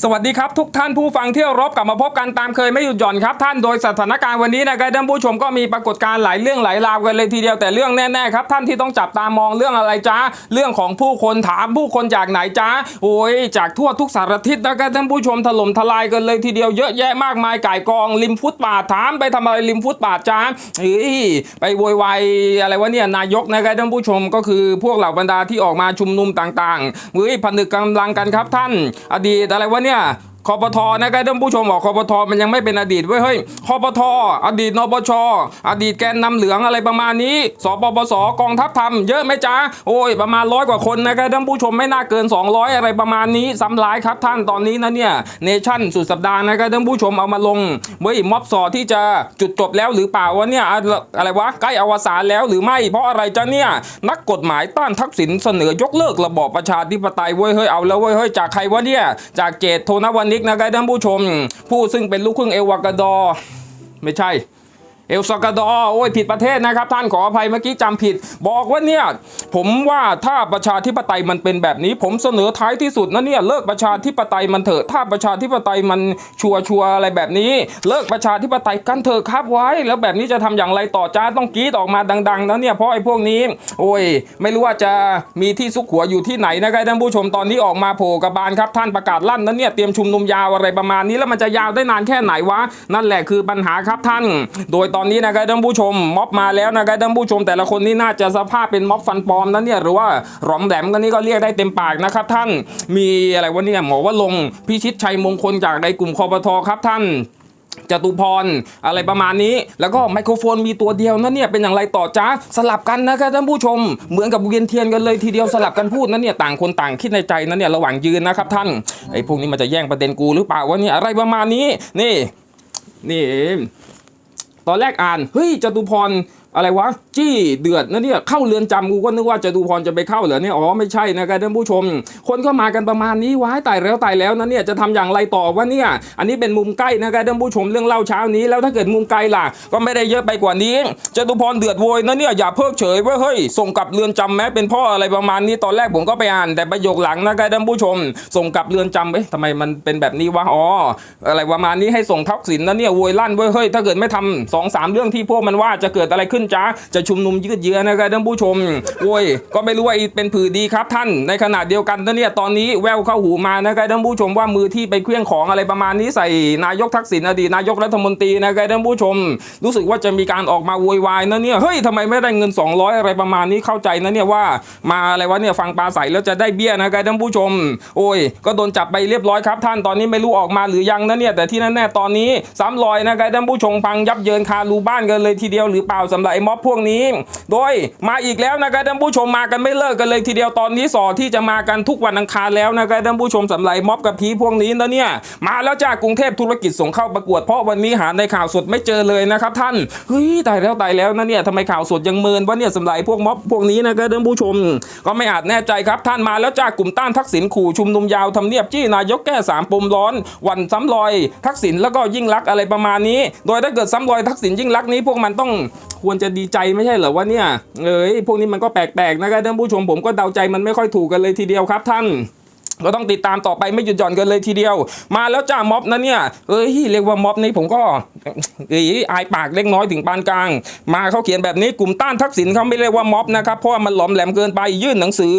สวัสดีครับทุกท่านผู้ฟังที่เคารบกลับมาพบกันตามเคยไม่หยุดหย่อนครับท่านโดยสถานการณ์วันนี้นะครับท่านผู้ชมก็มีปรากฏการณ์หลายเรื่องหลายราวกันเลยทีเดียวแต่เรื่องแน่ๆครับท่านที่ต้องจับตามองเรื่องอะไรจ้าเรื่องของผู้คนถามผู้คนจากไหนจ้าโอ้ยจากทั่วทุกสารทิศนะครับท่านผู้ชมถล่มทลายกันเลยทีเดียวเยอะแยะมากมายก่ายกองริมฟุตบาทถามไปทำอะไรริมฟุตบาทจ้าเฮ้ยไปโวยวายอะไรวะเนี่ยนายกนะครับท่านผู้ชมก็คือพวกเหล่าบรรดาที่ออกมาชุมนุมต่างๆเฮ้ยผนึกกำลังกันครับท่าน อดีตอะไรวะเนี่ย คอปทนะครับท่านผู้ชมบอกคอปทมันยังไม่เป็นอดีตเว้ยเฮ้ยคอปทอดีตนปชอดีตแกนนำเหลืองอะไรประมาณนี้สปปสกองทัพทำเยอะไหมจ๊ะโอ้ยประมาณร้อยกว่าคนนะครับท่านผู้ชมไม่น่าเกิน 200 อะไรประมาณนี้ซ้ำร้ายครับท่านตอนนี้นะเนี่ยเนชั่นสุดสัปดาห์นะครับท่านผู้ชมเอามาลงเว้ยม็อบสอที่จะจุดจบแล้วหรือเปล่าวะเนี่ยอะไรวะใกล้อวสานแล้วหรือไม่เพราะอะไรจ๊ะเนี่ยนักกฎหมายต้านทักษิณเสนอยกเลิกระบอบประชาธิปไตยเว้ยเฮ้ยเอาแล้วเว้ยเฮ้ยจากใครวะเนี่ยจากเจตโทนวันกนะครับท่านผู้ชม ผู้ซึ่งเป็นลูกครึ่งเอวากาดอ ไม่ใช่ เอลซากาดอร์โอ้ยผิดประเทศนะครับ ท่านขออภัยเมื่อกี้จำผิด บอกว่าเนี่ยผมว่าถ้าประชาธิปไตยมันเป็นแบบนี้ ผมเสนอท้ายที่สุดนะเนี่ยเลิกประชาธิปไตยมันเถอะถ้าประชาธิปไตยมันชัวชัวอะไรแบบนี้ เลิกประชาธิปไตยกันเถอะครับไว้ แล้วแบบนี้จะทำอย่างไรต่อจ้าต้องกรีดออกมาดังๆนะเนี่ยเพราะไอ้พวกนี้ โอ้ย ไม่รู้ว่าจะมีที่ซุกหัวอยู่ที่ไหนนะครับท่านผู้ชมตอนนี้ออกมาโผล่กระบาลครับท่านประกาศลั่นนะเนี่ยเตรียมชุมนุมยาวอะไรประมาณนี้แล้วมันจะยาวได้นานแค่ไหนวะนั่นแหละคือปัญหาครับท่าน โดยตอนอนนี้นะครับท่านผู้ชมม็อบมาแล้วนะครับท่านผู้ชม แต่ละคนนี่น่าจะสภาพเป็นม็อบฟันปลอมนะเนี่ยหรือว่าหลอมแหลมกันนี่ก็เรียกได้เต็มปากนะครับท่านมีอะไรวะเนี่ยหมอว่าลงพิชิตชัยมงคลจากในกลุ่มคอปทครับท่านจตุพรอะไรประมาณนี้ แล้วก็ไมโครโฟนมีตัวเดียวนะเนี่ยเป็นอย่างไรต่อจ้าสลับกันนะครับท่านผู้ชม เหมือนกับเวียนเทียนกันเลยทีเดียวสลับกันพูดนะเนี่ยต่างคนต่างคิดในใจนะเนี่ยระหว่างยืนนะครับท่านไอ้พวกนี้มันจะแย่งประเด็นกูหรือเปล่าวะเนี่ยอะไรประมาณนี้นี่นี่ ตอนแรกอ่านเฮ้ยจตุพร อะไรวะจี้เดือดนะเนี่ยเข้าเรือนจำกูก็นึกว่าจตุพรจะไปเข้าเหรอเนี่ยอ๋อไม่ใช่นะครับท่านผู้ชม คนก็มากันประมาณนี้ว้ายตายแล้วตายแล้วนะเนี่ยจะทำอย่างไรต่อวะเนี่ยอันนี้เป็นมุมใกล้นะครับท่านผู้ชมเรื่องเล่าเช้านี้ แล้วถ้าเกิดมุมไกลล่ะ ก็ไม่ได้เยอะไปกว่านี้จตุพรเดือดโวยนะเนี่ยอย่าเพิกเฉยเว่าเฮ้ยส่งกลับเรือนจำแม้เป็นพ่ออะไรประมาณนี้ตอนแรกผมก็ไปอ่าน แต่ประโยคหลังนะครับท่านผู้ชม ส่งกลับเรือนจำเอ๊ะทำไมมันเป็นแบบนี้วะอ๋ออะไรประมาณนี้ให้ส่งทักษิณนะเนี่ยโวยลั่นเว้ยเฮ้ยถ้าเกิดไม่ทำสองสามเรื่องที่พวกมันว่าจะเกิดอะไรขึ้นจ้าจะชุมนุมยืดเยื้อนะครับท่านผู้ชม โอ้ย ก็ไม่รู้ว่าอีเป็นผือดีครับท่าน ในขณะเดียวกันนะเนี่ยตอนนี้แววเข้าหูมานะครับท่านผู้ชมว่ามือที่ไปเคลื่องของอะไรประมาณนี้ใส่นายกทักษิณอดีตนายกรัฐมนตรีนะครับท่านผู้ชม รู้สึกว่าจะมีการออกมาโวยวายนะเนี่ยเฮ้ยทำไมไม่ได้เงิน 200 อะไรประมาณนี้เข้าใจนะเนี่ยว่ามาอะไรวะเนี่ยฟังปลาใสแล้วจะได้เบี้ยนะครับท่านผู้ชม โอ้ย ก็โดนจับไปเรียบร้อยครับท่านตอนนี้ไม่รู้ออกมาหรือยังนะเนี่ยแต่ที่แน่ๆตอนนี้ซ้ำรอยนะครับท่านผู้ชมพังยับเยินคารูบ้านกันเลยทีเดียวหรือเปล่าสำหรับไอ้ม็อบพวกนี้ โดยมาอีกแล้วนะครับท่านผู้ชมมากันไม่เลิกกันเลยทีเดียวตอนนี้สอที่จะมากันทุกวันอังคารแล้วนะครับท่านผู้ชมสำหรับไอ้ม็อบกับพีพวกนี้นะเนี่ยมาแล้วจ้ากรุงเทพธุรกิจส่งเข้าประกวดเพราะวันนี้หาในข่าวสดไม่เจอเลยนะครับท่านเฮ้ยตายแล้วตายแล้วนะเนี่ยทำไมข่าวสดยังเมินวะเนี่ยสำหรับไอ้พวกม็อบพวกนี้นะครับท่านผู้ชม ก็ไม่อาจแน่ใจครับท่านมาแล้วจ้ากลุ่มต้านทักษิณขู่ชุมนุมยาวทำเนียบจี้นายกแก้สามปมร้อน วันซ้ำรอย ทักษิณแล้วก็ยิ่งรักอะไรประมาณนี้ โดยถ้าเกิดซ้ำรอยทักษิณยิ่งรักนี้พวกมันต้อง ควรจะดีใจไม่ใช่เหรอวะเนี่ยเอ้ยพวกนี้มันก็แปลกๆนะครับท่านผู้ชมผมก็เดาใจมันไม่ค่อยถูกกันเลยทีเดียวครับท่านก็ต้องติดตามต่อไปไม่หยุดหย่อนกันเลยทีเดียว มาแล้วจ้าม็อบนะเนี่ยเอ้ยเรียกว่าม็อบนี้ผมก็เอ้ยอายปากเล็กน้อยถึงปานกลาง มาเขาเขียนแบบนี้กลุ่มต้านทักษิณเขาไม่เรียกว่าม็อบนะครับเพราะว่ามันหลอมแหลมเกินไปยื่นหนังสือ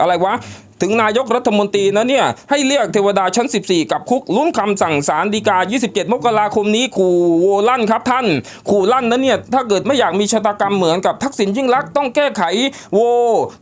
อะไรวะ ถึงนายกรัฐมนตรีนะเนี่ย ให้เรียกเทวดาชั้น 14 กับคุกลุ้นคำสั่งศาลฎีกา 27 มกราคมนี้ขู่โวลั่นครับท่าน ขู่ลั่นนะเนี่ย ถ้าเกิดไม่อยากมีชะตากรรมเหมือนกับทักษิณยิ่งรักต้องแก้ไขโว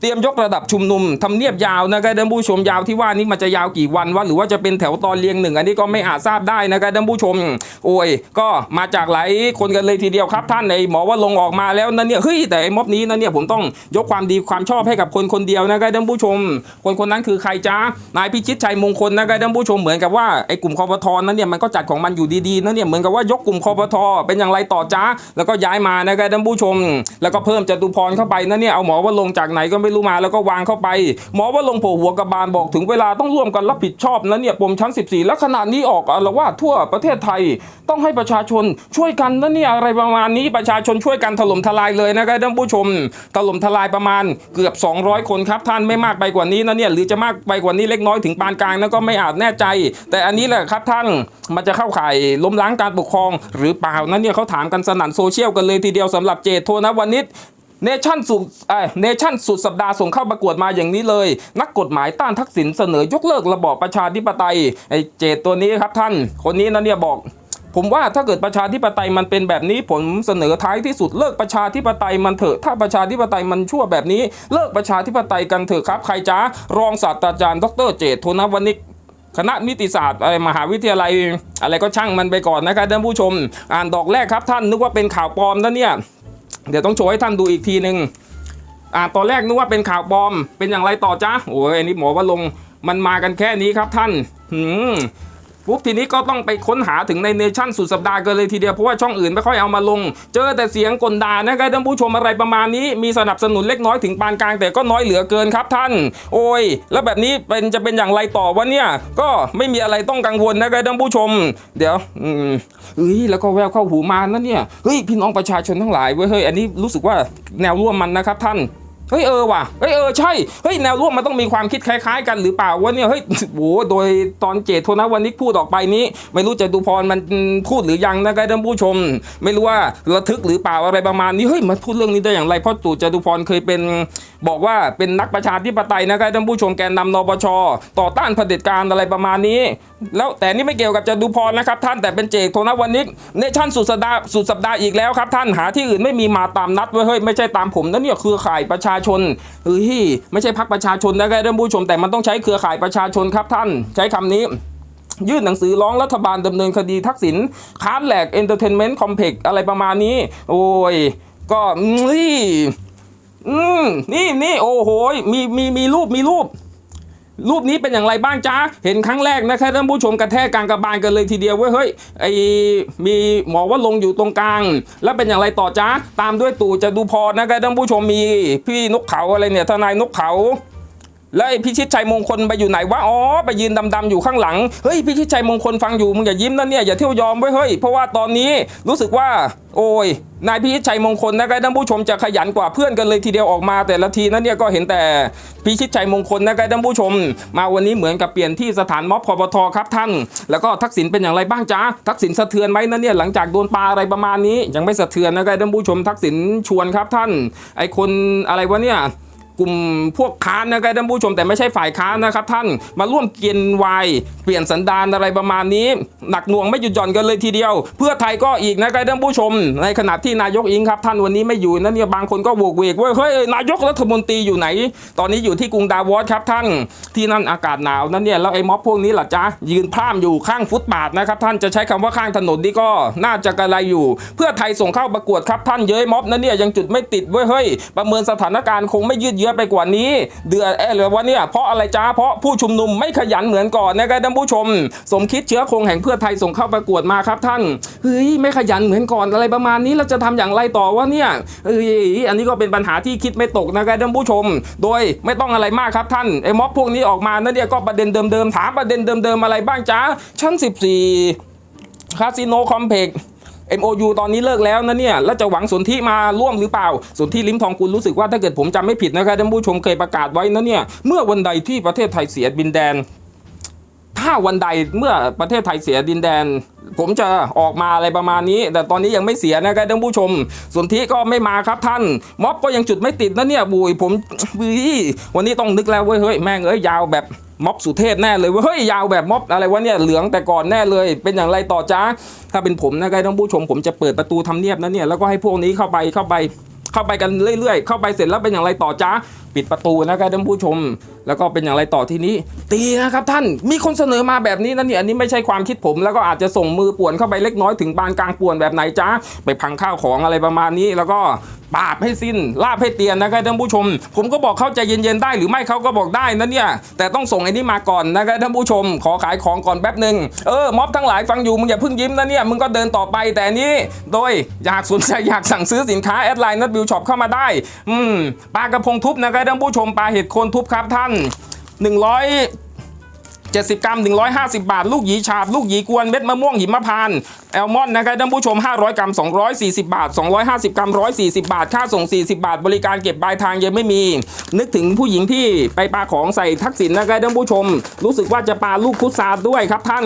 เตรียมยกระดับชุมนุมทำเนียบยาวนะครับท่านผู้ชมยาวที่ว่านี้มันจะยาวกี่วันวะหรือว่าจะเป็นแถวตอนเรียงหนึ่งอันนี้ก็ไม่อาจทราบได้นะครับท่านผู้ชม โอ้ย ก็มาจากหลายคนกันเลยทีเดียวครับท่านในหมอว่าลงออกมาแล้วนะเนี่ยเฮ้ยแต่ไอ้ม็อบนี้นะเนี่ยผมต้องยกความดีความชอบให้กับคนคนเดียวนะครับท่านผู้ชมคนคนนั้นคือใครจ้านายพิชิตชัยมงคลนะครับท่านผู้ชมเหมือนกับว่าไอ้กลุ่มคอปทนั้นเนี่ยมันก็จัดของมันอยู่ดีๆนะเนี่ยเหมือนกับว่ายกกลุ่มคอปทเป็นอย่างไรต่อจ้า แล้วก็ย้ายมานะครับท่านผู้ชม แล้วก็เพิ่มจตุพรเข้าไปนะเนี่ยเอาหมอว่าลงจากไหนก็ไม่รู้มาแล้วก็วางเข้าไป หมอว่าลงโผล่หัวกระบาลบอกถึงเวลาต้องร่วมกันรับผิดชอบนะเนี่ยปมชั้น 14 แล้วขนาดนี้ออกอาละว่าทั่วประเทศไทยต้องให้ประชาชนช่วยกันนะเนี่ยอะไรประมาณนี้ประชาชนช่วยกันถล่มทลายเลยนะครับท่านผู้ชม ถล่มทลายประมาณเกือบ 200 คนครับท่านไม่มากไปกว่านี้นะเนี่ยหรือจะมากไปกว่านี้เล็กน้อยถึงปานกลางนั้นก็ไม่อาจแน่ใจ แต่อันนี้แหละครับท่านมันจะเข้าข่ายล้มล้างการปกครอง หรือเปล่านั้นเนี่ยเขาถามกันสนั่นโซเชียลกันเลยทีเดียวสำหรับเจตโทนะวันนิดเนชั่นสุดเอ่อเนชั่นสุดสัปดาห์ส่งเข้าประกวดมาอย่างนี้เลย นักกฎหมายต้านทักษิณเสนอยกเลิกระบอบประชาธิปไตยไอเจตตัวนี้ครับท่าน คนนี้นะเนี่ยบอก ผมว่าถ้าเกิดประชาธิปไตยมันเป็นแบบนี้ผมเสนอท้ายที่สุดเลิกประชาธิปไตยมันเถอะถ้าประชาธิปไตยมันชั่วแบบนี้ เลิกประชาธิปไตยกันเถอะครับใครจ้ารองศาสตราจารย์ ดรเจตโทนวนิกคณะนิติศาสตร์อะไรมหาวิทยาลัย อะไรก็ช่างมันไปก่อนนะครับท่านผู้ชม อ่านดอกแรกครับท่านนึกว่าเป็นข่าวปลอมนะเนี่ย เดี๋ยวต้องโชว์ให้ท่านดูอีกทีหนึ่งอ่าตอนแรกนึกว่าเป็นข่าวปลอมเป็นอย่างไรต่อจ้าโอ้ยอันนี้หมอว่าลงมันมากันแค่นี้ครับท่านหืม ปุ๊บทีนี้ก็ต้องไปค้นหาถึงในเนชั่นสุดสัปดาห์กันเลยทีเดียว เพราะว่าช่องอื่นไม่ค่อยเอามาลง เจอแต่เสียงกลด่านะครับท่านผู้ชมอะไรประมาณนี้ มีสนับสนุนเล็กน้อยถึงปานกลางแต่ก็น้อยเหลือเกินครับท่าน โอ้ย แล้วแบบนี้เป็นจะเป็นอย่างไรต่อวะเนี่ย ก็ไม่มีอะไรต้องกังวลนะครับท่านผู้ชม เดี๋ยวอืมเฮ้ยแล้วก็แววเข้าหูมานะเนี่ยเฮ้ยพี่น้องประชาชนทั้งหลายเว้ยเฮ้ยอันนี้รู้สึกว่าแนวร่วมมันนะครับท่าน เฮ้ยเออว่ะเฮ้ยเออใช่เฮ้ยแนวร่วมมันต้องมีความคิดคล้ายๆ กันหรือเปล่าวะเนี่ยเฮ้ยโหโดยตอนเจตโทนะวันนี้พูดออกไปนี้ ไม่รู้จะดูพรมันพูดหรือยังนะครับท่านผู้ชม ไม่รู้ว่าระทึกหรือเปล่าอะไรประมาณนี้เฮ้ยมันพูดเรื่องนี้ได้อย่างไรเพราะตู่จตุพรเคยเป็นบอกว่าเป็นนักประชาธิปไตยนะครับท่านผู้ชมแกนนำนปชต่อต้านเผด็จการอะไรประมาณนี้แล้วแต่นี่ไม่เกี่ยวกับจตุพรนะครับท่านแต่เป็นเจตโทนะวันนี้เนชั่นสุดสัปดาห์สุดสัปดาห์อีกแล้วครับท่านหาที่อื่นไม่มีมาตามนัดเว้ยเฮ้ยไม่ใช่ตามผมนะเนี่ยเครือข่ายประชาชนเฮ้ยไม่ใช่พักประชาชนนะครับท่านผู้ชมแต่มันต้องใช้เครือข่ายประชาชนครับท่านใช้คำนี้ยื่นหนังสือร้องรัฐบาลดำเนินคดีทักษิณค้านแหลกเอนเตอร์เทนเมนต์คอมเพล็กอะไรประมาณนี้ โอ้ย ก็นี่อืมนี่นี่โอ้โหมีมีมีรูปมีรูป รูปนี้เป็นอย่างไรบ้างจ้าเห็นครั้งแรกนะครับท่านผู้ชมกระแทกกลางกระบาลกันเลยทีเดียวเว้ยเฮ้ยไอมีหมอว่าลงอยู่ตรงกลาง แล้วเป็นอย่างไรต่อจ้าตามด้วยตู่จะดูพรนะครับท่านผู้ชมมีพี่นกเขาอะไรเนี่ยทนายนกเขา แล้วไอ้พิชิตชัยมงคลไปอยู่ไหนวะ อ๋อ ไปยืนดำๆอยู่ข้างหลัง เฮ้ย พิชิตชัยมงคลฟังอยู่ มึงอย่ายิ้มนะเนี่ย อย่าเที่ยวยอมไว้เฮ้ย เพราะว่าตอนนี้รู้สึกว่า โอ้ย นายพิชิตชัยมงคลนะครับท่านผู้ชมจะขยันกว่าเพื่อนกันเลยทีเดียวออกมาแต่ละทีนั้นเนี่ยก็เห็นแต่พิชิตชัยมงคลนะครับท่านผู้ชม มาวันนี้เหมือนกับเปลี่ยนที่สถานม็อบพปทครับท่าน แล้วก็ทักษิณเป็นอย่างไรบ้างจ้าทักษิณสะเทือนไหมนะเนี่ยหลังจากโดนปลาอะไรประมาณนี้ ยังไม่สะเทือนนะครับท่านผู้ชมทักษิณชวนครับท่าน ไอคนอะไรวะเนี่ย กลุ่มพวกค้านนะครับท่านผู้ชมแต่ไม่ใช่ฝ่ายค้านนะครับท่านมาร่วมเกียนวายเปลี่ยนสันดานอะไรประมาณนี้ หนักหน่วงไม่หยุดหย่อนกันเลยทีเดียว เพื่อไทยก็อีกนะครับท่านผู้ชม ในขณะที่นายกอิงครับท่านวันนี้ไม่อยู่นั่นเนี่ยบางคนก็โวกเวกว่าเฮ้ยนายกรัฐมนตรีอยู่ไหน ตอนนี้อยู่ที่กรุงดาวอสครับท่านที่นั่นอากาศหนาวนั่นเนี่ยแล้วไอ้ม็อบพวกนี้ล่ะจ๊ะยืนพร่ามอยู่ข้างฟุตบาทนะครับท่านจะใช้คำว่าข้างถนนนี่ก็น่าจะกระไรอยู่ เพื่อไทยส่งเข้าประกวดครับท่านเย้ยม็อบนั่นเนี่ยยังจุดไม่ติดเว้ยเฮ้ยประเมินสถานการณ์คงไม่ยืดเยื้อไปกว่านี้ เดือดเออหรือว่าเนี่ยเพราะอะไรจ้าเพราะผู้ชุมนุมไม่ขยันเหมือนก่อนนะครับท่านผู้ชม สมคิดเชื้อคงแห่งเพื่อไทยส่งเข้าประกวดมาครับท่านเฮ้ยไม่ขยันเหมือนก่อนอะไรประมาณนี้เราจะทำอย่างไรต่อวะเนี่ยเอ้ยอันนี้ก็เป็นปัญหาที่คิดไม่ตกนะครับท่านผู้ชม โดยไม่ต้องอะไรมากครับท่านไอ้ม็อบพวกนี้ออกมานั่นเนี่ยก็ประเด็นเดิมๆถามประเด็นเดิมๆอะไรบ้างจ้าชั้น 14คาสิโนคอมเพล็กซ์ MOU ตอนนี้เลิกแล้วนะเนี่ยแล้วจะหวังสนธิมาร่วมหรือเปล่าสนธิลิ้มทองกุลรู้สึกว่าถ้าเกิดผมจำไม่ผิดนะครับท่านผู้ชมเคยประกาศไว้นะเนี่ยเมื่อวันใดที่ประเทศไทยเสียดินแดน ถ้าวันใดเมื่อประเทศไทยเสียดินแดน ผมจะออกมาอะไรประมาณนี้ แต่ตอนนี้ยังไม่เสียนะครับท่านผู้ชมสนธิก็ไม่มาครับท่าน ม็อบก็ยังจุดไม่ติดนะเนี่ยบุยผมบุยวันนี้ต้องนึกแล้วเว้ยเฮ้ยแม่งเอ้ยยาวแบบม็อบสุเทพแน่เลยเว้ยเฮ้ยยาวแบบม็อบอะไรวะเนี่ยเหลืองแต่ก่อนแน่เลย เป็นอย่างไรต่อจ้าถ้าเป็นผมนะครับท่านผู้ชม ผมจะเปิดประตูทำเนียบนะเนี่ยแล้วก็ให้พวกนี้เข้าไปเข้าไป เข้าไปกันเรื่อยๆ เข้าไปเสร็จแล้วเป็นอย่างไรต่อจ้าปิดประตูนะครับท่านผู้ชม แล้วก็เป็นอย่างไรต่อทีนี้ ตีนะครับท่านมีคนเสนอมาแบบนี้นะเนี่ยอันนี้ไม่ใช่ความคิดผม แล้วก็อาจจะส่งมือป่วนเข้าไปเล็กน้อยถึงปานกลางป่วนแบบไหนจ้าไปพังข้าวของอะไรประมาณนี้ แล้วก็ปราบให้สิ้นลาบให้เตียนนะครับท่านผู้ชม ผมก็บอกเข้าใจเย็นๆได้หรือไม่เขาก็บอกได้นะเนี่ยแต่ต้องส่งไอ้นี่มาก่อนนะครับท่านผู้ชม ขอขายของก่อนแป๊บหนึ่งเออม็อบทั้งหลายฟังอยู่มึงอย่าเพิ่งยิ้มนะเนี่ยมึงก็เดินต่อไปแต่นนี้ โดยอยากสนใจอยากสั่งซื้อสินค้าแอดไลน์นัดบิวช็อปเข้ามาได้ อืมปลากระพงทุบนะครับท่านผู้ชมปลาเห็ดโคนทุบครับท่าน100 70 กรัม 150 บาท ลูกหยีฉาบ ลูกหยีกวน เม็ดมะม่วงหิมพานต์แอลมอนด์นะครับท่านผู้ชม 500 กรัม 240 บาท 250 กรัม 140 บาท ค่าส่ง 40 บาท บริการเก็บปลายทางยังไม่มี นึกถึงผู้หญิงที่ไปปาของใส่ทักษิณนะครับท่านผู้ชม รู้สึกว่าจะปาลูกพุทราด้วยครับท่าน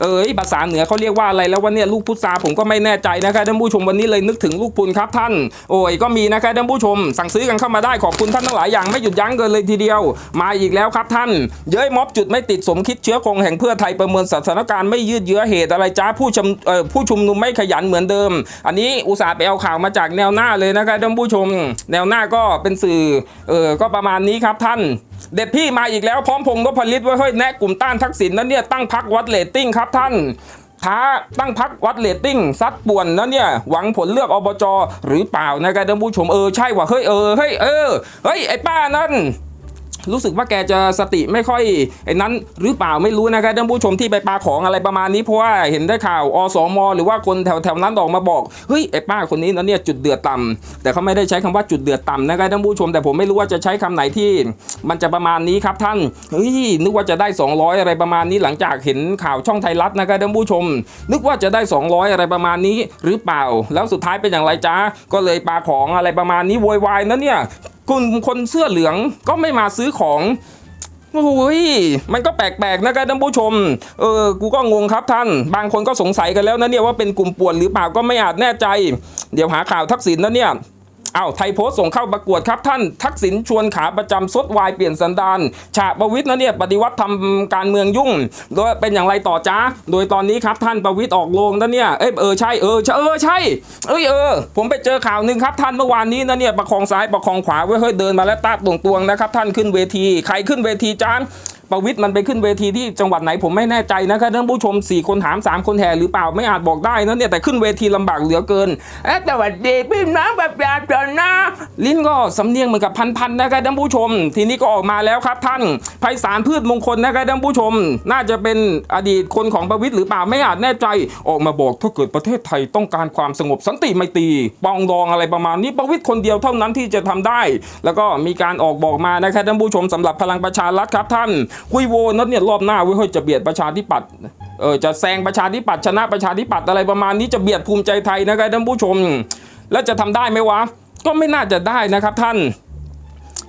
เอ้ยภาษาเหนือเขาเรียกว่าอะไรแล้ววันนี้ลูกพุทราผมก็ไม่แน่ใจนะครับท่านผู้ชมวันนี้เลยนึกถึงลูกพุนครับท่าน โอ้ยก็มีนะครับท่านผู้ชม สั่งซื้อกันเข้ามาได้ขอบคุณท่านทั้งหลายอย่างไม่หยุดยั้งกันเลยทีเดียว มาอีกแล้วครับท่าน เย้ยม็อบจุดไม่ติดสมคิดเชื้อคงแห่งเพื่อไทยประเมินสถานการณ์ไม่ยืดเยื้อเหตุอะไรจ้าผู้ชมผู้ชุมนุมไม่ขยันเหมือนเดิม อันนี้อุตส่าห์ไปเอาข่าวมาจากแนวหน้าเลยนะครับท่านผู้ชม แนวหน้าก็เป็นสื่อเออก็ประมาณนี้ครับท่าน เด็ดพี่มาอีกแล้วพร้อมพงศ์นพลิตไว้เฮ้ยแนะกลุ่มต้านทักษิณนั้นเนี่ยตั้งพักวัดเลตติ้งครับท่านท้าตั้งพักวัดเลตติ้งซัดป่วนนะเนี่ยหวังผลเลือกอบจหรือเปล่านะครับท่านผู้ชมเออใช่ว่ะเฮ้ยเออเฮ้ยเออเฮ้ยไอ้ป้านั่น รู้สึกว่าแกจะสติไม่ค่อยไอ้นั้นหรือเปล่าไม่รู้นะครับท่านผู้ชมที่ไปปาของอะไรประมาณนี้เพราะว่าเห็นได้ข่าวอสมหรือว่าคนแถวแถวๆนั้นออกมาบอกเฮ้ยไอ้ป้าคนนี้นะเนี่ยจุดเดือดต่ำแต่เขาไม่ได้ใช้คำว่าจุดเดือดต่ำนะครับท่านผู้ชม แต่ผมไม่รู้ว่าจะใช้คำไหนที่ มันจะประมาณนี้ครับท่านเฮ้ยนึกว่าจะได้ 200 อะไรประมาณนี้หลังจากเห็นข่าวช่องไทยรัฐนะครับท่านผู้ชม นึกว่าจะได้ 200 อะไรประมาณนี้หรือเปล่า แล้วสุดท้ายเป็นอย่างไรจ้าก็เลยปาของอะไรประมาณนี้โวยวายนะเนี่ยคุณคนเสื้อเหลืองก็ไม่มาซื้อของโอ้ยมันก็แปลกๆนะครับท่านผู้ชม เออ กูก็งงครับท่าน บางคนก็สงสัยกันแล้วนะเนี่ยว่าเป็นกลุ่มป่วนหรือเปล่าก็ไม่อาจแน่ใจ เดี๋ยวหาข่าวทักษิณนะเนี่ย อ้าวไทยโพสต์ส่งเข้าประกวดครับท่านทักษิณชวนขาประจำซดวายเปลี่ยนสันดานฉาประวิทย์นะเนี่ยปฏิวัติทำการเมืองยุ่งโดยเป็นอย่างไรต่อจ้าโดยตอนนี้ครับท่านประวิทย์ออกโรงนะเนี่ยเอ้ยเออใช่เออใช่เออใช่เอ้ยเออ ผมไปเจอข่าวหนึ่งครับท่านเมื่อวานนี้นะเนี่ยประคองซ้ายประคองขวาไว้เฮ้ยเดินมาแล้วตาตวงตวงนะครับท่านขึ้นเวที ใครขึ้นเวทีจ้า ประวิทย์มันไปขึ้นเวทีที่จังหวัดไหนผมไม่แน่ใจนะครับท่านผู้ชม 4 คนถาม 3 คนแห่หรือเปล่าไม่อาจบอกได้นะเนี่ยแต่ขึ้นเวทีลำบากเหลือเกินเอ๊ะสวัสดีพี่น้องแบบแบบจนนะลิ้นก็สำเนียงเหมือนกับพันๆนะครับท่านผู้ชม ทีนี้ก็ออกมาแล้วครับท่านไพศาลพืชมงคลนะครับท่านผู้ชม น่าจะเป็นอดีตคนของประวิทย์หรือเปล่าไม่อาจแน่ใจ ออกมาบอกถ้าเกิดประเทศไทยต้องการความสงบสันติไมตรีปองดองอะไรประมาณนี้ประวิทย์คนเดียวเท่านั้นที่จะทำได้ แล้วก็มีการออกบอกมานะครับท่านผู้ชมสำหรับพลังประชารัฐครับท่านคุยโวนัดเนี่ยรอบหน้าเว้ยเฮ้ยจะเบียดประชาธิปัตย์เออจะแซงประชาธิปัตย์ชนะประชาธิปัตย์อะไรประมาณนี้จะเบียดภูมิใจไทยนะครับท่านผู้ชม แล้วจะทำได้ไหมวะ ก็ไม่น่าจะได้นะครับท่าน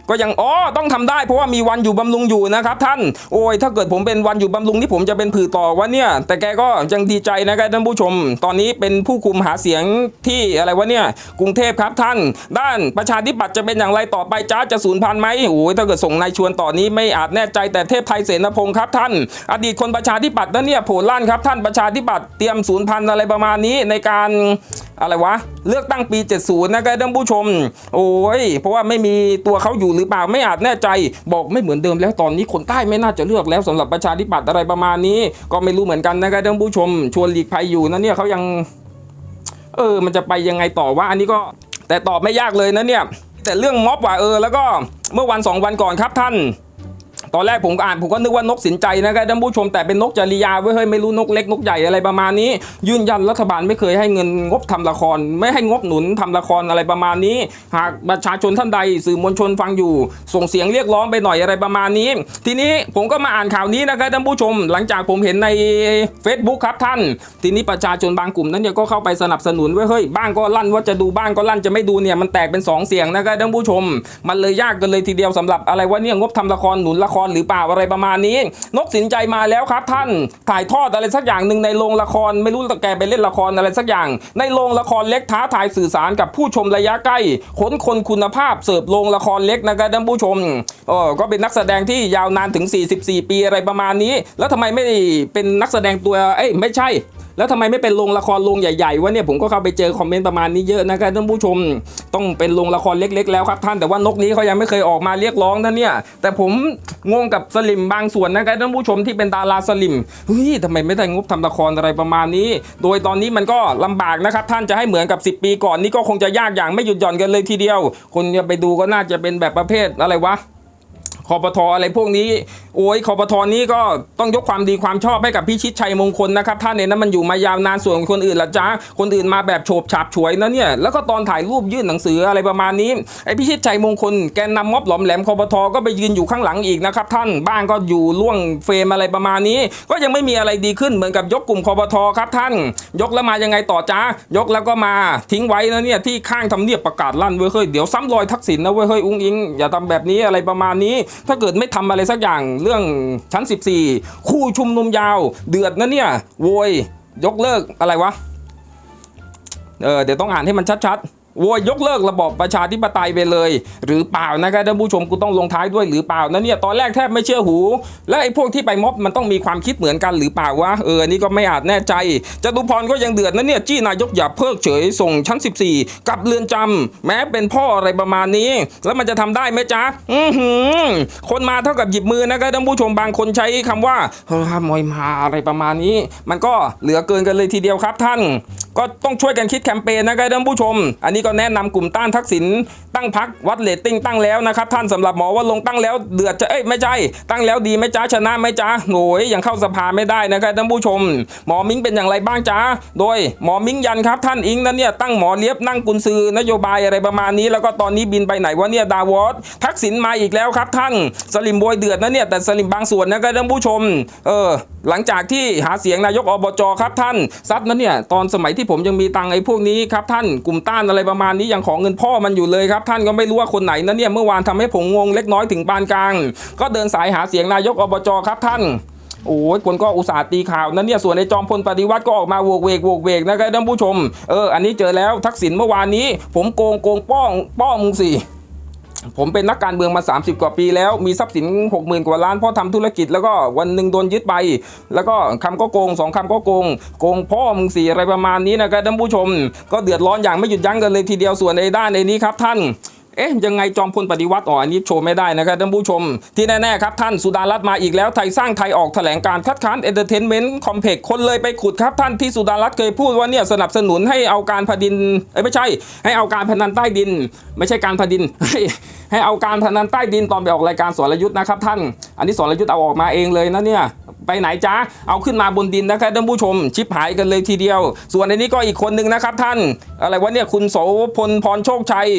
ก็ยังอ๋อต้องทำได้เพราะว่ามีวันอยู่บำรุงอยู่นะครับท่านโอ้ยถ้าเกิดผมเป็นวันอยู่บำรุงนี่ผมจะเป็นผือต่อวะเนี่ย แต่แกก็ยังดีใจนะครับท่านผู้ชม ตอนนี้เป็นผู้คุมหาเสียงที่อะไรวะเนี่ยกรุงเทพครับท่าน ด้านประชาธิปัตย์จะเป็นอย่างไรต่อไปจ้าจะสูญพันธุ์ไหมโอ้ยถ้าเกิดส่งนายชวนต่อนี้ไม่อาจแน่ใจแต่เทพไทยเสนพงศ์ครับท่าน อดีตคนประชาธิปัตย์นั่นเนี่ยโผล่ลั่นครับท่านประชาธิปัตย์เตรียมสูญพันธุ์อะไรประมาณนี้ในการอะไรวะ เลือกตั้งปี 70 นะครับท่านผู้ชม โอ้ย เพราะว่าไม่มีตัวเขาอยู่หรือเปล่าไม่อาจแน่ใจ บอกไม่เหมือนเดิมแล้วตอนนี้คนใต้ไม่น่าจะเลือกแล้วสำหรับประชาธิปัตย์อะไรประมาณนี้ ก็ไม่รู้เหมือนกันนะครับท่านผู้ชม ชวนหลีกภัยอยู่นะเนี่ยเขายัง เออ มันจะไปยังไงต่อว่าอันนี้ก็แต่ตอบไม่ยากเลยนะเนี่ย แต่เรื่องม็อบว่ะเออ แล้วก็เมื่อวันสองวันก่อนครับท่าน ตอนแรกผมอ่านผมก็นึกว่านกสินใจนะครับท่านผู้ชมแต่เป็นนกจริยาเว้ยเฮ้ยไม่รู้นกเล็กนกใหญ่อะไรประมาณนี้ ยืนยันรัฐบาลไม่เคยให้เงินงบทำละคร ไม่ให้งบหนุนทำละครอะไรประมาณนี้ หากประชาชนท่านใดสื่อมวลชนฟังอยู่ ส่งเสียงเรียกร้องไปหน่อยอะไรประมาณนี้ ทีนี้ผมก็มาอ่านข่าวนี้นะครับท่านผู้ชม หลังจากผมเห็นใน Facebook ครับท่าน ทีนี้ประชาชนบางกลุ่มนั้นเนี่ยก็เข้าไปสนับสนุนไว้ยเฮ้ยบ้างก็ลั่นว่าจะดูบ้างก็ลั่นจะไม่ดูเนี่ยมันแตกเป็นสองเสียงนะครับท่านผู้ชม มันเลยยากกันเลยทีเดียวสำหรับอะไรวะเนี่ยงบทำละครหนุนละครหรือเปล่าอะไรประมาณนี้ นกสินใจมาแล้วครับท่านถ่ายทอดอะไรสักอย่างหนึ่งในโรงละครไม่รู้แกไปเล่นละครอะไรสักอย่าง ในโรงละครเล็กท้าทายสื่อสารกับผู้ชมระยะใกล้ขนคนคุณภาพเสิร์ฟโรงละครเล็กนะครับท่านผู้ชมเออก็เป็นนักแสดงที่ยาวนานถึง 44 ปีอะไรประมาณนี้ แล้วทำไมไม่เป็นนักแสดงตัวเอ้ยไม่ใช่ แล้วทำไมไม่เป็นโรงละครโรงใหญ่ๆวะเนี่ยผมก็เข้าไปเจอคอมเมนต์ประมาณนี้เยอะนะครับท่านผู้ชม ต้องเป็นโรงละครเล็ก ๆ แล้วครับท่านแต่ว่านกนี้เขายังไม่เคยออกมาเรียกร้องนะเนี่ย แต่ผมงงกับสลิมบางส่วนนะครับท่านผู้ชมที่เป็นดาราสลิมเฮ้ยทำไมไม่ได้งบทำละครอะไรประมาณนี้ โดยตอนนี้มันก็ลำบากนะครับท่านจะให้เหมือนกับ 10 ปีก่อนนี่ก็คงจะยากอย่างไม่หยุดหย่อนกันเลยทีเดียว คนจะไปดูก็น่าจะเป็นแบบประเภทอะไรวะ คอปทออะไรพวกนี้ โอ้ยคอปทอนี้ก็ต้องยกความดีความชอบให้กับพี่ชิดชัยมงคลนะครับท่านเนี่ยนะมันอยู่มายาวนานส่วนคนอื่นละจ้าคนอื่นมาแบบโฉบฉาบฉวยนะเนี่ยแล้วก็ตอนถ่ายรูปยื่นหนังสืออะไรประมาณนี้ไอพี่ชิดชัยมงคลแกนนำม็อบหลอมแหลมคอปทอก็ไปยืนอยู่ข้างหลังอีกนะครับท่านบ้านก็อยู่ล่วงเฟรมอะไรประมาณนี้ ก็ยังไม่มีอะไรดีขึ้นเหมือนกับยกกลุ่มคอปทอครับท่าน ยกแล้วมายังไงต่อจ้ายกแล้วก็มาทิ้งไว้นะเนี่ยที่ข้างทำเนียบประกาศลั่นเว้ยเฮ้ยเดี๋ยวซ้ำรอยทักษิณนะเว้ยเฮ้ยอุ้งอิงอย่าทำแบบนี้อะไรประมาณนี้ถ้าเกิดไม่ทำอะไรสักอย่างเรื่องชั้น 14 คู่ชุมนุมยาว เดือดนะเนี่ยโวยยกเลิกอะไรวะเออเดี๋ยวต้องอ่านให้มันชัดๆ โวยยกเลิกระบอบประชาธิปไตยไปเลย หรือเปล่านะครับท่านผู้ชมกูต้องลงท้ายด้วยหรือเปล่านะเนี่ยตอนแรกแทบไม่เชื่อหู และไอ้พวกที่ไปม็อบมันต้องมีความคิดเหมือนกันหรือเปล่าวะเออนนี้ก็ไม่อาจแน่ใจจตุพรก็ยังเดือดนะเนี่ยจี้นายกอย่าเพิกเฉยส่งชั้น 14 กับเรือนจำแม้เป็นพ่ออะไรประมาณนี้ แล้วมันจะทำได้ไหมจ๊ะอือหือคนมาเท่ากับหยิบมือนะครับท่านผู้ชมบางคนใช้คำว่าเฮ้ยมอยมาอะไรประมาณนี้ มันก็เหลือเกินกันเลยทีเดียวครับท่าน ก็ต้องช่วยกันคิดแคมเปญนะครับท่านผู้ชม อันนี้ก็แนะนำกลุ่มต้านทักษิณตั้งพักวัดเลตติ้งตั้งแล้วนะครับท่านสำหรับหมอว่าลงตั้งแล้วเดือดจะเอ้ยไม่ใช่ตั้งแล้วดีไหมจ้าชนะไหมจ้าโหยยังเข้าสภาไม่ได้นะครับท่านผู้ชม หมอมิ้งเป็นอย่างไรบ้างจ้าโดยหมอมิ้งยันครับท่านอิงนั้นเนี่ยตั้งหมอเลียบนั่งกุนซือนโยบายอะไรประมาณนี้ แล้วก็ตอนนี้บินไปไหนวะเนี่ยดาวอสทักษิณมาอีกแล้วครับท่านสลิมบวยเดือดนะเนี่ยแต่สลิมบางส่วนนะครับท่านผู้ชมเออหลังจากที่หาเสียงนายกอบจครับท่านซัดนั้นเนี่ยตอนสมัยที่ผมยังมีตังไอ้พวกนี้ครับท่านกลุ่มต้านอะไรประประมาณนี้ยังของเงินพ่อมันอยู่เลยครับ ท่านก็ไม่รู้ว่าคนไหนนะเนี่ยเมื่อวานทำให้ผมงงเล็กน้อยถึงปานกลาง ก็เดินสายหาเสียงนายกอบจครับท่านโอ้ยคนก็อุตส่าห์ตีข่าวนั่นเนี่ยส่วนในจอมพลปฏิวัติก็ออกมาโวกเวกโวกเวกนะครับท่านผู้ชม เออ อันนี้เจอแล้วทักษิณเมื่อวานนี้ ผมโกงโกงป้องป้องมึงสิ ผมเป็นนักการเมืองมา 30 กว่าปีแล้วมีทรัพย์สิน 60,000 กว่าล้านเพราะทำธุรกิจแล้วก็วันหนึ่งโดนยึดไป แล้วก็คำก็โกงสองคำก็โกง โกงพ่อมึงสี่อะไรประมาณนี้นะครับท่านผู้ชม ก็เดือดร้อนอย่างไม่หยุดยั้งกันเลยทีเดียวส่วนในด้านในนี้ครับท่านเอ๊ะยังไงจอมพลปฏิวัติอ๋ออันนี้โชว์ไม่ได้นะครับท่านผู้ชม ที่แน่ๆครับท่านสุดารัตน์มาอีกแล้วไทยสร้างไทยออกแถลงการคัดค้านเอนเตอร์เทนเมนต์คอมเพล็กซ์คนเลยไปขุดครับท่านที่สุดารัตน์เคยพูดว่าเนี่ยสนับสนุนให้เอาการพดินเอ้ไม่ใช่ ให้เอาการพนันใต้ดิน ไม่ใช่การพดิน ให้เอาการพนันใต้ดินตอนไปออกรายการสรยุทธ์นะครับท่าน อันนี้สรยุทธ์เอาออกมาเองเลยนะเนี่ยไปไหนจ้าเอาขึ้นมาบนดินนะครับท่านผู้ชม ชิปหายกันเลยทีเดียว ส่วนในนี้ก็อีกคนหนึ่งนะครับท่าน อะไรวะเนี่ยคุณโสพลพรโชคชัย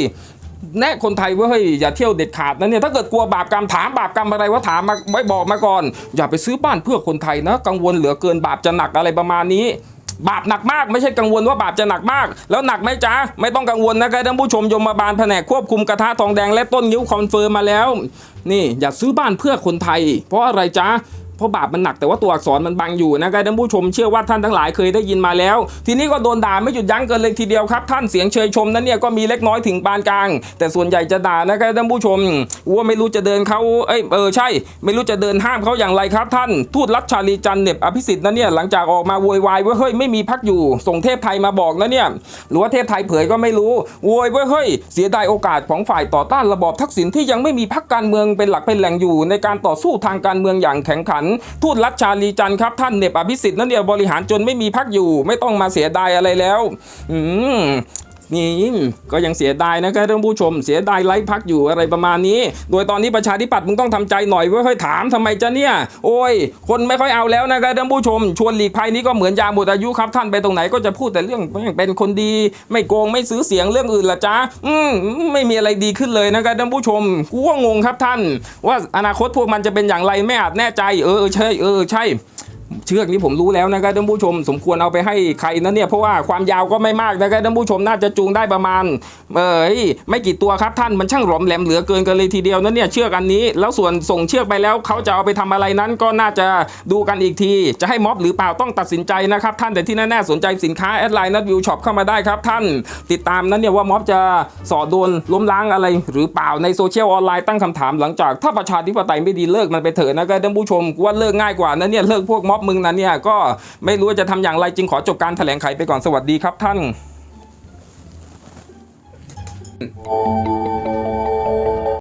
แน่คนไทยเว่าเฮ้ยอย่าเที่ยวเด็ดขาดนะเนี่ยถ้าเกิดกลัวบาปกรรมถามบาปกรรมอะไรว่าถามมาไว้บอกมาก่อน อย่าไปซื้อบ้านเพื่อคนไทยนะ กังวลเหลือเกินบาปจะหนักอะไรประมาณนี้ บาปหนักมากไม่ใช่กังวลว่าบาปจะหนักมาก แล้วหนักไหมจ๊ะไม่ต้องกังวลนะครับท่านผู้ชมยมบาลแผนกควบคุมกระทะทองแดงและต้นนิ้วคอนเฟิร์มมาแล้ว นี่อย่าซื้อบ้านเพื่อคนไทย เพราะอะไรจ๊ะ เพราะบาปมันหนักแต่ว่าตัวอักษรมันบังอยู่นะครับท่านผู้ชมเชื่อว่าท่านทั้งหลายเคยได้ยินมาแล้ว ทีนี้ก็โดนด่าไม่หยุดยั้งกันเลยทีเดียวครับ ท่านเสียงเชยชมนั้นเนี่ยก็มีเล็กน้อยถึงปานกลาง แต่ส่วนใหญ่จะด่านะครับท่านผู้ชมว่าไม่รู้จะเดินเขาเอ้ยเออใช่ ไม่รู้จะเดินห้ามเขาอย่างไรครับท่านทูตรัชชาลีจันเหน็บอภิสิทธิ์นั้นเนี่ยหลังจากออกมาโวยวายว่าเฮ้ยไม่มีพักอยู่ ส่งเทพไทยมาบอกนะเนี่ยหรือว่าเทพไทยเผยก็ไม่รู้โวยว่าเฮ้ยเสียดายโอกาสของฝ่ายต่อต้านระบอบทักษิณที่ยังไม่มีพักการเมืองเป็นหลักเป็นแหล่งอยู่ ในการต่อสู้ทางการเมืองอย่างแข็งขันทูตรัชชาลีจันทร์ครับท่านเน็บอภิสิทธิ์นั่นเนี่ยบริหารจนไม่มีพักอยู่ ไม่ต้องมาเสียดายอะไรแล้ว อืม นี่ก็ยังเสียดายนะครับท่านผู้ชม เสียดายไร้พักอยู่อะไรประมาณนี้ โดยตอนนี้ประชาธิปัตย์มึงต้องทำใจหน่อยว่าค่อยถามทำไมจะเนี่ย โอ้ย คนไม่ค่อยเอาแล้วนะครับท่านผู้ชม ชวนหลีกภัยนี้ก็เหมือนยาหมดอายุครับท่านไปตรงไหนก็จะพูดแต่เรื่องเป็นคนดี ไม่โกงไม่ซื้อเสียงเรื่องอื่นละจ้าอืมไม่มีอะไรดีขึ้นเลยนะครับท่านผู้ชมกูก็งงครับท่าน ว่าอนาคตพวกมันจะเป็นอย่างไรไม่อาจแน่ใจ เออใช่เออใช่ เชือกนี้ผมรู้แล้วนะครับท่านผู้ชม สมควรเอาไปให้ใครนะเนี่ยเพราะว่าความยาวก็ไม่มากนะครับท่านผู้ชมน่าจะจูงได้ประมาณเอ้ยไม่กี่ตัวครับท่านมันช่างหลอมแหลมเหลือเกินกันเลยทีเดียวนะเนี่ยเชือกอันนี้ แล้วส่วนส่งเชือกไปแล้วเขาจะเอาไปทำอะไรนั้น ก็น่าจะดูกันอีกที จะให้ม็อบหรือเปล่าต้องตัดสินใจนะครับท่านแต่ที่แน่ๆสนใจสินค้าแอดไลน์นัดวิวช็อปเข้ามาได้ครับท่านติดตามนั้นเนี่ยว่าม็อบจะสอดโดนล้มล้างอะไร หรือเปล่าในโซเชียลออนไลน์ตั้งคำถามหลังจากถ้าประชาธิปไตยไม่ดีเลิกมันไปเถอะนะครับท่านผู้ชมว่าเลิกง่ายกว่านะเนี่ยเลิกพวกม็อบมึงนั้นเนี่ยก็ไม่รู้ว่าจะทำอย่างไรจึงขอจบการแถลงไขไปก่อนสวัสดีครับท่าน